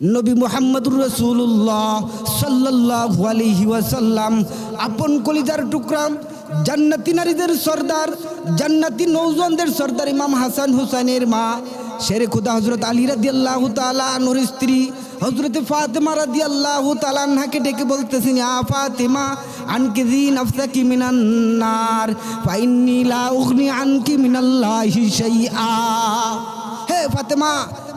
নবী মোহাম্মদুর রসুল্লাহ সাল্লাহ আলহি ওয়াসাল্লাম, আপন কলিজার টুকরা, জান্নাতি নারীদের সর্দার, জান্নাতি নৌজনদের সর্দার ইমাম হাসান হুসাইনের মা, শেরে খুদা হজরত আলী রাদি আল্লাহ তালা নুর স্ত্রী হজরত ফাতেমা রাদি আল্লাহ তালাহাকে ডেকে বলতেছেন আ ফাতেমা, আনকি দিন আফসাকি মিনান্নার ফাইন্নি লা উগনি আনকি মিনাল্লাহি হে ফাতেমা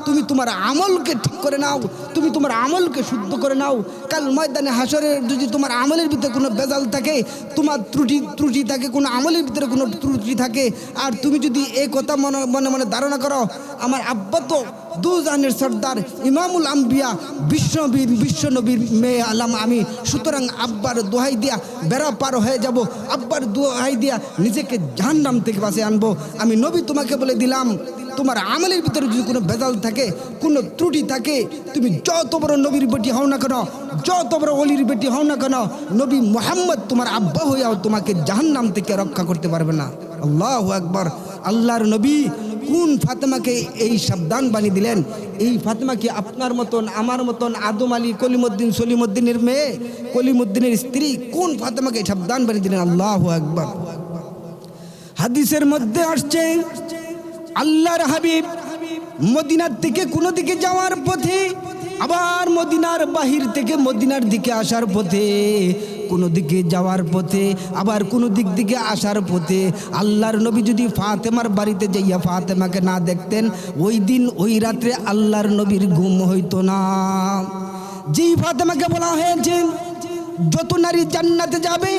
তুমি তোমার আমলকে ঠিক করে নাও, তুমি তোমার আমলকে শুদ্ধ করে নাও। কাল ময়দানে হাসরের যদি তোমার আমলের ভিতরে কোনো বেজাল থাকে, তোমার ত্রুটি ত্রুটি থাকে, কোনো আমলের ভিতরে কোনো ত্রুটি থাকে, আর তুমি যদি এই কথা মনে মনে মনে ধারণা করো, আমার আব্বা তো দু সর্দার, ইমামুল আম্বিয়া বিশ্বনবীর বিশ্বনবীর মেয়ে আলাম আমি। সুতরাং আব্বার দোহাই দিয়া বেড়া পার হয়ে যাব। আব্বার দোহাই দিয়া নিজেকে জাহান্নাম থেকে বাঁচে আনব। আমি নবী তোমাকে বলে দিলাম তোমার আমলের ভিতরে যদি কোনো বেজাল থাকে, কোনো ত্রুটি থাকে, তুমি যত বড় নবীর বেটি হও না কেন, যত বড় অলির বেটি হও না কেন, নবী মোহাম্মদ তোমার আব্বা হইয়াও তোমাকে জাহান্নাম থেকে রক্ষা করতে পারবে না। আল্লাহ একবার আল্লাহর নবী কোন ফাতেমাকে এই সাবধান বানিয়ে দিলেন? এই ফাতেমা কি আপনার মতন, আমার মতন আদম আলী কলিমুদ্দিন সলিমুদ্দিনের মেয়ে? কলিমুদ্দিনের স্ত্রী কোন ফাতেমাকে সাবধান বানিয়ে দিলেন? আল্লাহ একবার হাদিসের মধ্যে আসছে আল্লাহর হাবিব মদিনার থেকে কোনো দিকে যাওয়ার পথে, আবার মদিনার বাহির থেকে মদিনার দিকে আসার পথে, কোনো দিকে যাওয়ার পথে, আবার কোনো দিক দিকে আসার পথে, আল্লাহর নবী যদি ফাতেমার বাড়িতে যাইয়া ফাতেমাকে না দেখতেন, ওই দিন, ওই রাত্রে আল্লাহর নবীর ঘুম হইতো না। যেই ফাতেমাকে বলা হয়েছে যত নারী জান্নাতে যাবে,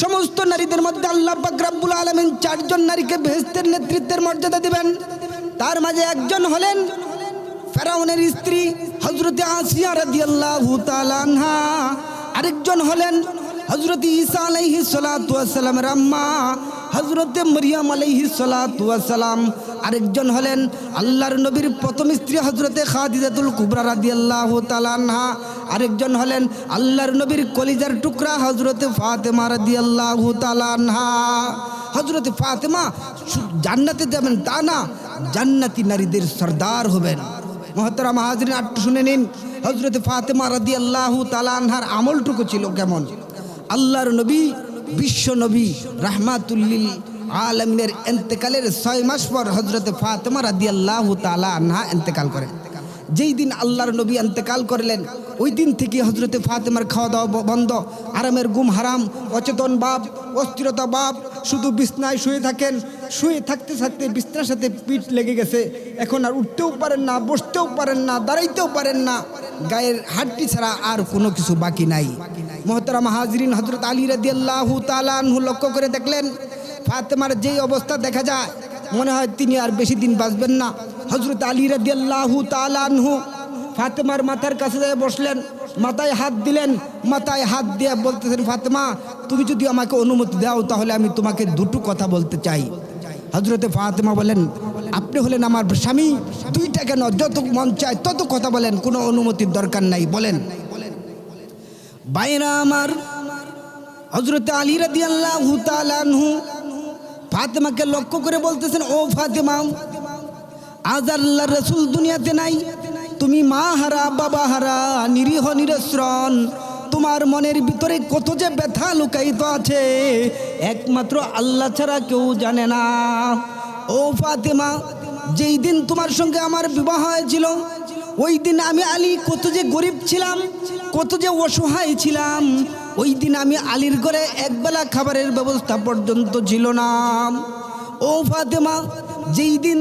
সমস্ত নারীদের মধ্যে আল্লাহ বাকরাবুল আলমিন চারজন নারীকে ভেস্তের নেতৃত্বের মর্যাদা দিবেন। তার মাঝে একজন হলেন ফেরাউনের স্ত্রী হজরতে আসিয়া রাজি আল্লাহ আরেকজন হলেন হজরত ইসা ওয়াসসালামের আম্মা। হজরতে মরিয়াম সালাতু ওয়াসসালাম আরেকজন হলেন আল্লাহর নবীর প্রথম স্ত্রী হজরতে খাদিজাতুল কুবরা রাদিয়াল্লাহু তাআলা আনহা। আরেকজন হলেন আল্লাহর নবীর কলিজার টুকরা হজরতে ফাতেমা রাদিয়াল্লাহু তাআলা আনহা। হজরতে ফাতেমা জান্নাতে যাবেন তা না, জান্নাতি নারীদের সর্দার হবেন। মহতরা মাহাজরিন আটটু শুনে নিন হজরতে ফাতেমা রাদি আল্লাহ তালানহার আমলটুকু ছিল কেমন? আল্লাহর নবী বিশ্ব নবী রাহমাতুল্লিল আলমিনের এন্তেকালের ছয় মাস পর হজরতে ফাতেমা রাদি আল্লাহ তালা আনহা এন্তেকাল করেন। যেই দিন আল্লাহর নবী এন্তেকাল করলেন, ওই দিন থেকে হজরতে ফাতেমার খাওয়া দাওয়া বন্ধ। আরামের গুম হারাম, অচেতন বাপ অস্থিরতা বাপ শুধু বিছনায় শুয়ে থাকেন। শুয়ে থাকতে থাকতে বিছনার সাথে পিঠ লেগে গেছে। এখন আর উঠতেও পারেন না, বসতেও পারেন না, দাঁড়াইতেও পারেন না। গায়ের হাড্ডি ছাড়া আর কোনো কিছু বাকি নাই। মহতরা মাহাজরিন হজরত আলী রাদিয়াল্লাহু তাআলাহু লক্ষ্য করে দেখলেন, ফাতেমার যেই অবস্থা দেখা যায়, মনে হয় তিনি আর বেশি দিন বাঁচবেন না। হজরত আলী রাদিয়াল্লাহু তাআলাহু ফাতেমার মাথার কাছে যেয়ে বসলেন, মাথায় হাত দিলেন, মাথায় হাত দিয়ে বলতেছেন, ফাতেমা, তুমি যদি আমাকে অনুমতি দাও, তাহলে আমি তোমাকে দুটো কথা বলতে চাই। হজরতে ফাতেমা বলেন, আপনি হলেন আমার স্বামী দুইটা কেন যত মন চায় তত কথা বলেন, কোনো অনুমতির দরকার নাই। বলেন বাইরা আমার হজরতে আলী রাদি আল্লাহ ফাতেমাকে লক্ষ্য করে বলতেছেন, ও ফাতেমা, আজ আল্লাহ রসুল দুনিয়াতে নাই। তুমি মা হারা, বাবা হারা, নিরীহ, নিরস্রণ। তোমার মনের ভিতরে কত যে ব্যথা লুকায়িত আছে, একমাত্র আল্লাহ ছাড়া কেউ জানে না। ও ফাতেমা, যেই দিন তোমার সঙ্গে আমার বিবাহ হয়েছিল ওই দিন আমি আলী কত যে গরিব ছিলাম, কত যে অসহায় ছিলাম, ওই দিন আমি আলীর ঘরে একবেলা খাবারের ব্যবস্থা পর্যন্ত ছিল না। ও ফাতেমা, যেই দিন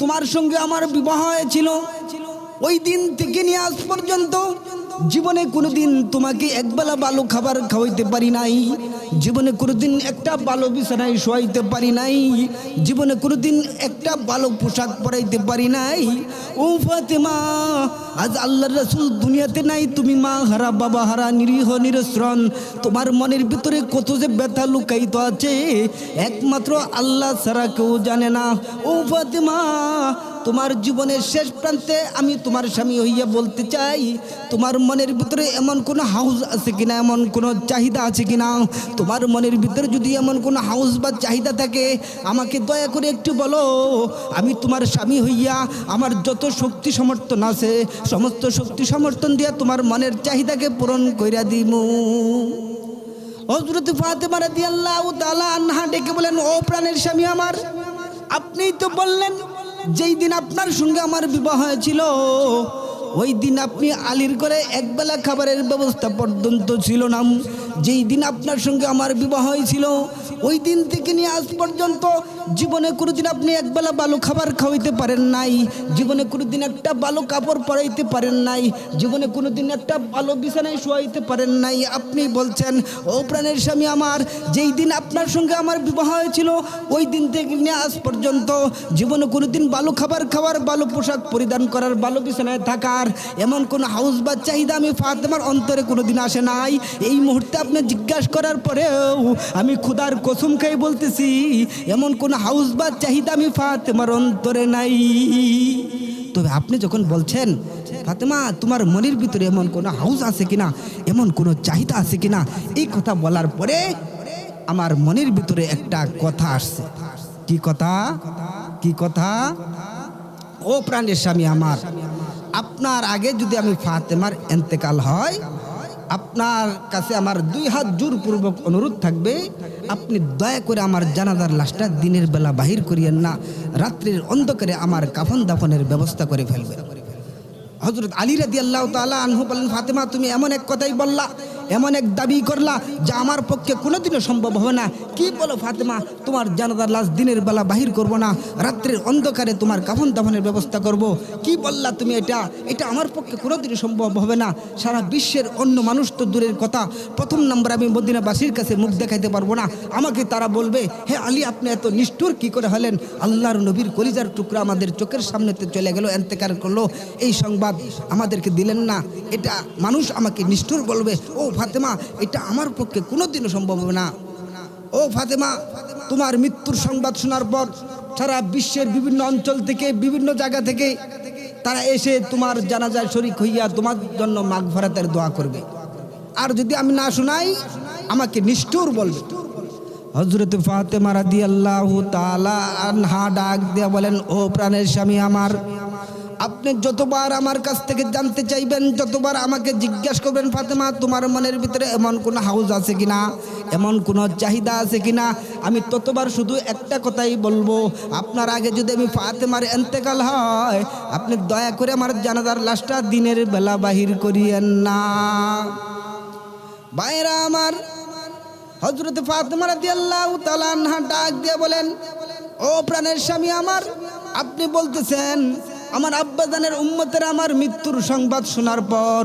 তোমার সঙ্গে আমার বিবাহ হয়েছিল, ওই দিন থেকে নিয়ে আজ পর্যন্ত জীবনে কোনোদিন তোমাকে একবেলা ভালো খাবার খাওয়াইতে পারি নাই। জীবনে কোনোদিন একটা ভালো বিছানায় শোয়াইতে পারি নাই। জীবনে কোনোদিন একটা ভালো পোশাক পরাইতে পারি নাই। ও ফাতেমা, আজ আল্লাহ রসুল দুনিয়াতে নাই। তুমি মা হারা, বাবা হারা, নিরীহ নিরস্রণ তোমার মনের ভিতরে কত যে ব্যথা লুকায়িত আছে, একমাত্র আল্লাহ ছাড়া কেউ জানে না। ও ফাতেমা তোমার জীবনের শেষ প্রান্তে আমি তোমার স্বামী হইয়া বলতে চাই, তোমার মনের ভিতরে এমন কোনো হাউস আছে কিনা, এমন কোনো চাহিদা আছে কিনা? তোমার মনের ভিতরে যদি এমন কোনো হাউস বা চাহিদা থাকে, আমাকে দয়া করে একটু বলো। আমি তোমার স্বামী হইয়া আমার যত শক্তি সমর্থন আছে, সমস্ত শক্তি সমর্থন দিয়া তোমার মনের চাহিদাকে পূরণ কইরা দিমু। হজরত ফাতেমা রাদিয়াল্লাহু তাআলা আনহা ডেকে বলেন, ও প্রাণের স্বামী আমার, আপনিই তো বললেন যেই দিন আপনার সঙ্গে আমার বিবাহ হয়েছিল, ওই দিন আপনি আলির করে একবেলা খাবারের ব্যবস্থা পর্যন্ত ছিল না। যেই দিন আপনার সঙ্গে আমার বিবাহ হয়েছিল, ওই দিন থেকে নিয়ে আজ পর্যন্ত জীবনে কোনোদিন আপনি একবেলা ভালো খাবার খাওয়াইতে পারেন নাই, জীবনে কোনোদিন একটা ভালো কাপড় পরাইতে পারেন নাই, জীবনে কোনোদিন একটা ভালো বিছানায় শোয়াইতে পারেন নাই। আপনি বলছেন, ও প্রাণের স্বামী আমার, যেই দিন আপনার সঙ্গে আমার বিবাহ হয়েছিল, ওই দিন থেকে নিয়ে আজ পর্যন্ত জীবনে কোনোদিন ভালো খাবার খাওয়ার, ভালো পোশাক পরিধান করার, ভালো বিছানায় থাকার, এমন কোনো হাউস বা চাহিদা আমি ফাতেমার অন্তরে কোনোদিন আসে নাই। এই মুহূর্তে আপনি জিজ্ঞাসা করার পরেও আমি খুদার কসম খাই বলতেছি, এমন কোনো হাউস বা চাহিদা আমি ফাতেমার অন্তরে নাই। তবে আপনি যখন বলছেন, ফাতেমা, তোমার মনের ভিতরে এমন কোনো হাউস আছে কিনা, এমন কোনো চাহিদা আছে কিনা, এই কথা বলার পরে আমার মনের ভিতরে একটা কথা আসছে। কি কথা? কি কথা? ও প্রাণের স্বামী আমার, আপনার আগে যদি আমি ফাতেমার এন্তেকাল হয় আপনার কাছে আমার দুই হাত জোরপূর্বক অনুরোধ থাকবে, আপনি দয়া করে আমার জানাজার লাশটা দিনের বেলা বাহির করিয়েন না, রাত্রির অন্ধকারে আমার কাফন দাফনের ব্যবস্থা করে ফেলবেন। হজরত আলী রাদি আল্লাহ তালা আনহু বলেন, ফাতেমা, তুমি এমন এক কথাই বললা এমন এক দাবি করলা যা আমার পক্ষে কোনোদিনও সম্ভব হবে না। কি বলো ফাতেমা? তোমার জানাদার লাশ দিনের বেলা বাহির করব না। রাত্রের অন্ধকারে তোমার কাফন দাফনের ব্যবস্থা করব। কি বললা তুমি এটা? এটা আমার পক্ষে কোনোদিনও সম্ভব হবে না। সারা বিশ্বের অন্য মানুষ তো দূরের কথা। প্রথম নম্বর আমি মদিনাবাসীর কাছে মুখ দেখাইতে পারব না। আমাকে তারা বলবে, হে আলী, আপনি এত নিষ্ঠুর কি করে হলেন? আল্লাহর নবীর কলিজার টুকরা আমাদের চোখের সামনেতে চলে গেল, এন্তেকার করল। এই সংবাদ আমাদেরকে দিলেন না। এটা মানুষ আমাকে নিষ্ঠুর বলবে। ও ফাতেমা, এটা আমার পক্ষে কোনোদিনও সম্ভব হবে না। ও ফাতেমা, তোমার মৃত্যুর সংবাদ শোনার পর সারা বিশ্বের বিভিন্ন অঞ্চল থেকে, বিভিন্ন জায়গা থেকে তারা এসে তোমার জানাজায় শরিক হইয়া তোমার জন্য মাঘ ভরাতের দোয়া করবে। আর যদি আমি না শোনাই, আমাকে নিষ্ঠুর বলবে। হজরত ফাতেমা রাদি আল্লাহ তালা আনহা ডাক দিয়া বলেন, ও প্রাণের স্বামী আমার আপনি যতবার আমার কাছ থেকে জানতে চাইবেন, যতবার আমাকে জিজ্ঞাসা করবেন, ফাতেমা, তোমার মনের ভিতরে এমন কোনো হাউস আছে কিনা? এমন কোনো চাহিদা আছে কিনা? আমি ততবার শুধু একটা কথাই বলব, আপনার আগে যদি আমি ফাতেমার এন্তেকাল হয়, আপনি দয়া করে আমার জানাজার লাশটা দিনের বেলা বাহির করিয়েন না। বাইরা আমার হজরত ফাতেমা রাদিয়াল্লাহু তাআলা আনহা ডাক দিয়ে বলেন, ও প্রাণের স্বামী আমার, আপনি বলতেছেন আমার আব্বাজানের উম্মতের আমার মৃত্যুর সংবাদ শোনার পর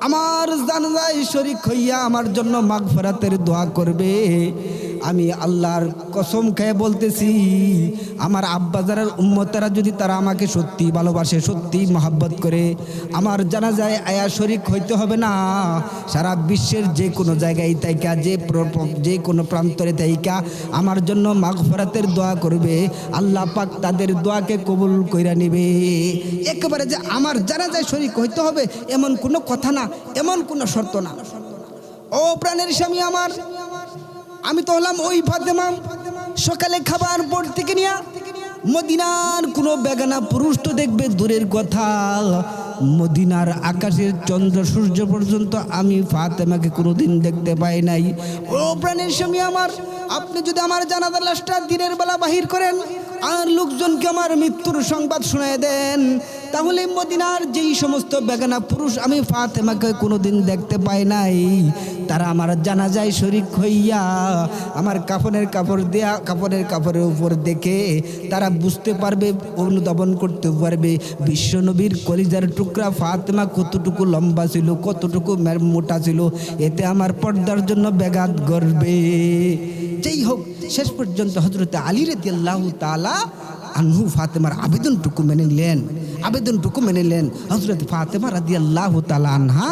আমার জানাজায় শরিক হইয়া আমার জন্য মাঘ মাগফিরাতের দোয়া করবে। আমি আল্লাহর কসম খেয়ে বলতেছি, আমার আব্বাজারের উম্মতেরা যদি তারা আমাকে সত্যি ভালোবাসে, সত্যি মহাব্বত করে, আমার জানা যায় আয়া শরিক হইতে হবে না। সারা বিশ্বের যে কোনো জায়গায় তাইকা, যে যে কোনো প্রান্তরে তাইকা আমার জন্য মাগফরাতের দোয়া করবে। আল্লাহ পাক তাদের দোয়াকে কবুল কইরা নেবে। একেবারে যে আমার জানা যায় শরিক হইতে হবে, এমন কোনো কথা না, এমন কোনো শর্ত না। ও প্রাণের স্বামী আমার আমি তো হলাম ওই ফাতেমা। সকালে খাবার পর থেকে নিয়া মদিনার কোনো বেগানা পুরুষ তো দেখবে দূরের কথা। মদিনার আকাশের চন্দ্র সূর্য পর্যন্ত আমি ফাতেমাকে কোনোদিন দেখতে পাই নাই। ও প্রাণের স্বামী আমার, আপনি যদি আমার জানাজার লাশটা দিনের বেলা বাহির করেন, আর লোকজনকে আমার মৃত্যুর সংবাদ শুনে দেন তাহলে মদিনার যেই সমস্ত বেগানা পুরুষ আমি ফাতেমাকে কোনোদিন দেখতে পাই নাই। তারা আমার জানা যায় শরিক হইয়া আমার কাফনের কাপড় দেয়া, কাপড়ের কাপড়ের উপর দেখে তারা বুঝতে পারবে, অনুধাবন করতে পারবে, বিশ্বনবীর কলিজার টুকরা ফাতেমা কতটুকু লম্বা ছিল, কতটুকু মোটা ছিল, এতে আমার পর্দার জন্য ব্যাঘাত করবে যেই হোক, শেষ পর্যন্ত হজরত আলী রেদি আল্লাহ তালা আনহু ফাতেমার আবেদনটুকু মেনে নিলেন আবেদনটুকু মেনে নিলেন হজরত ফাতেমা রাদি আল্লাহ আনহা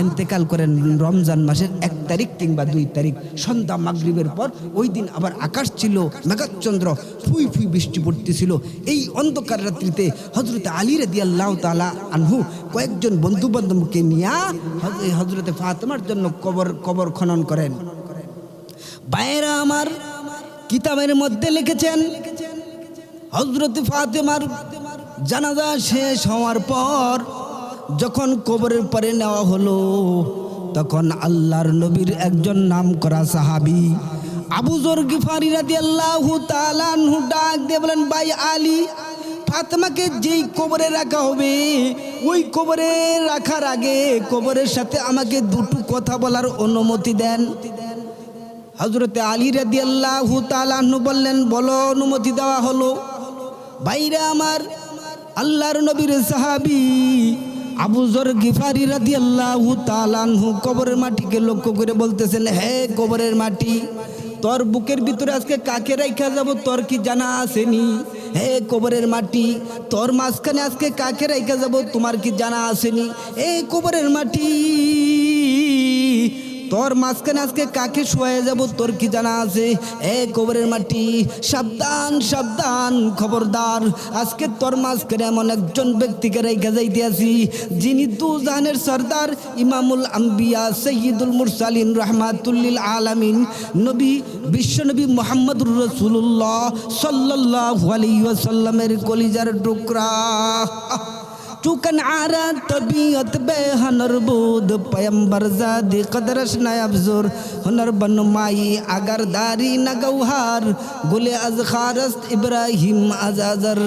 এন্তেকাল করেন রমজান মাসের এক তারিখ কিংবা দুই তারিখ সন্ধ্যা মাগরিবের পর ওই দিন আবার আকাশ ছিল মেঘাচন্দ্র ফুই ফুই বৃষ্টি পড়তেছিল এই অন্ধকার রাত্রিতে হজরত আলী রাদি আল্লাহ তালা আনহু কয়েকজন বন্ধু বান্ধবকে নিয়ে হজরতে ফাতেমার জন্য কবর কবর খনন করেন বাইরা আমার কিতাবের মধ্যে লিখেছেন হজরত ফাতেমার জানাজা শেষ হওয়ার পর যখন কবরের পরে নেওয়া হলো, তখন আল্লাহর নবীর একজন নাম করা সাহাবি আবু জর গিফারি রাদি আল্লাহ তালানহু ডাক দিয়ে বলেন, ভাই আলী, ফাতেমাকে যেই কবরে রাখা হবে, ওই কবরে রাখার আগে কবরের সাথে আমাকে দুটো কথা বলার অনুমতি দেন। হজরতে আলী রাদি আল্লাহ তালাহনু বললেন, বলো, অনুমতি দেওয়া হলো। বাইরে আমার আল্লাহর নবীর সাহাবি আবু জর গিফারি রাদি আল্লাহ তালানহু কবরের মাটিকে লক্ষ্য করে বলতেছেন, হে কবরের মাটি, তোর বুকের ভিতরে আজকে কাকে রেখা যাব? তোর কি জানা আসেনি হে কবরের মাটি, তোর মাঝখানে আজকে কাকে রেখা যাব? তোমার কি জানা আসেনি এ কবরের মাটি। তোর মাঝখানে আজকে কাকে শোয়া যাব? তোর কি জানা আছে? এ কবরের মাটি, সাবধান সাবধান, খবরদার। আজকে তোর মাঝখানে এমন একজন ব্যক্তিকে রেখে যাইতে আছি, যিনি দু জাহানের সর্দার ইমামুল আম্বিয়া সৈয়দুল মুরসালিন রহমাতুল্লিল আলামিন। নবী, বিশ্বনবী মোহাম্মদুর রসুল্লাহ সাল্লাহ আলাইহি ওয়াসাল্লামের কলিজার টুকরা। চুকন আরা তবিয়ত বে হনর বুদ পয়ম্বর জাদি কদরস নায়াবজুর হনর বনমাই আগার দারি নগৌহার গুলে আজ খারস্ত ইব্রাহিম আজাজর।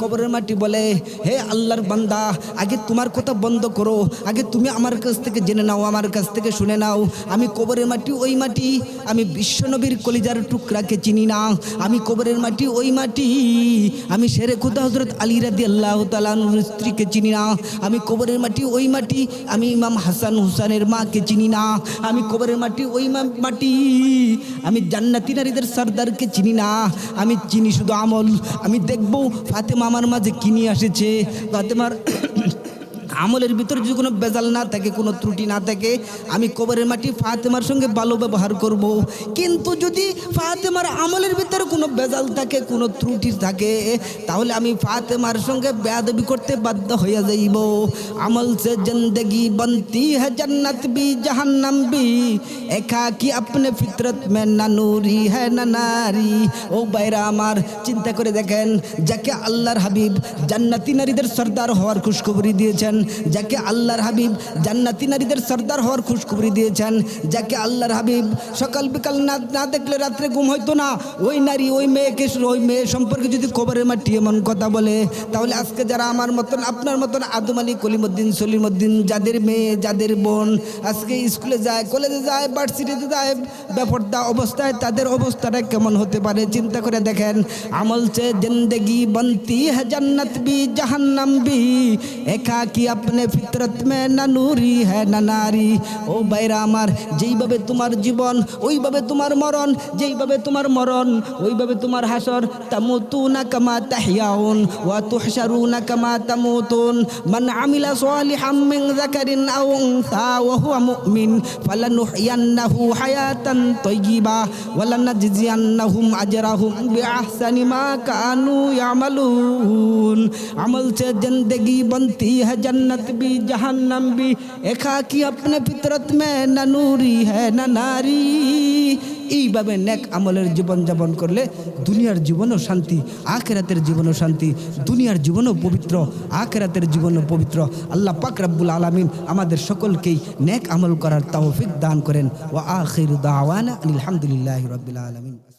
কবরের মাটি বলে, হে আল্লাহর বান্দা, আগে তোমার কথা বন্ধ করো, আগে তুমি আমার কাছ থেকে জেনে নাও, আমার কাছ থেকে শুনে নাও। আমি কবরের মাটি, ওই মাটি, আমি বিশ্বনবীর কলিজার টুকরাকে চিনি না। আমি কবরের মাটি, ওই মাটি, আমি শেরে খুদা হজরত আলী রাদি আল্লাহ তালানুর স্ত্রীকে চিনি না, আমি কবরের মাটি, ওই মাটি, আমি ইমাম হাসান হুসানের মাকে চিনি না, আমি কবরের মাটি, ওই মাটি, আমি জান্নাতি নারীদের সর্দারকে চিনি না, আমি চিনি শুধু আমল, আমি দেখব ফাতেমা আমার মাঝে কিনি আসেছে, ফাতেমার আমলের ভিতরে যদি কোনো বেজাল না থাকে কোনো ত্রুটি না থাকে আমি কবরের মাটি ফাতেমার সঙ্গে ভালো ব্যবহার করব। কিন্তু যদি ফাতেমার আমলের ভিতরে কোনো বেজাল থাকে কোনো ত্রুটি থাকে তাহলে আমি ফাতেমার সঙ্গে বেয়াদবি করতে বাধ্য হয়ে যাইব আমল সে জিন্দগি বনতি है जन्नत भी जहन्नम भी একাকি আপনি ফিতরত মে না নুরি হ্যাঁ না নারী ও বাইরা আমার চিন্তা করে দেখেন যাকে আল্লাহর হাবিব জান্নাতি নারীদের সর্দার হওয়ার খুশখবরি দিয়েছেন যাকে আল্লাহর হাবিব জান্নাতি নারীদের সর্দার হওয়ার খুশখবরি দিয়েছেন, যাকে আল্লাহর হাবিব সকাল বিকাল না না দেখলে রাত্রে ঘুম হইতো না, ওই নারী ওই মেয়েকে, ওই মেয়ে সম্পর্কে যদি কবরের মাটি এমন কথা বলে, তাহলে আজকে যারা আমার মতন, আপনার মতন আদম আলী, কলিমুদ্দিন, সলিমুদ্দিন, যাদের মেয়ে, যাদের বোন, আজকে স্কুলে যায়, কলেজে যায়, ভার্সিটিতে যায় ব্যাপারটা অবস্থায় তাদের অবস্থাটা কেমন হতে পারে চিন্তা করে দেখেন। আমল সে বন্তি হ্যা হ্যাঁ বি জাহান্নাম বি, একা কিয়া আপনি ফিতরত মে না নুরি হ্যাঁ না নারী ও বাইরা আমার যেইভাবে তোমার জীবন ওইভাবে তোমার মরণ যেইভাবে তোমার মরণ ওইভাবে তোমার হাসর তামুতু না কামা তাহিয়াউন ওয়া তুহশারু না কামা তামুতুন মান আমিলা সালিহাম মিন যাকারিন আও উনসা ওয়া হুয়া মুমিন ফালানুহইয়ান্নাহু হায়াতান তাইয়্যিবা ওয়া লানাজজিয়ান্নাহুম আজরাহুম বিআহসানি মা কানু ইয়ামালুন আমল সে জিন্দেগি বনতি হ্যায় জান্নাত जन्नत भी जहन्नम भी एकाकी अपने फितरत में न नूरी है न नारी এইভাবে নেক আমলের জীবন যাপন করলে দুনিয়ার জীবনও শান্তি আখেরাতের জীবনও শান্তি দুনিয়ার জীবনও পবিত্র আখেরাতের জীবনও পবিত্র আল্লাহ পাক রাব্বুল আলামিন আমাদের সকলকেই নেক আমল করার তৌফিক দান করেন ওয়া আখির দাওয়ানা আলহামদুলিল্লাহি রাব্বিল আলামিন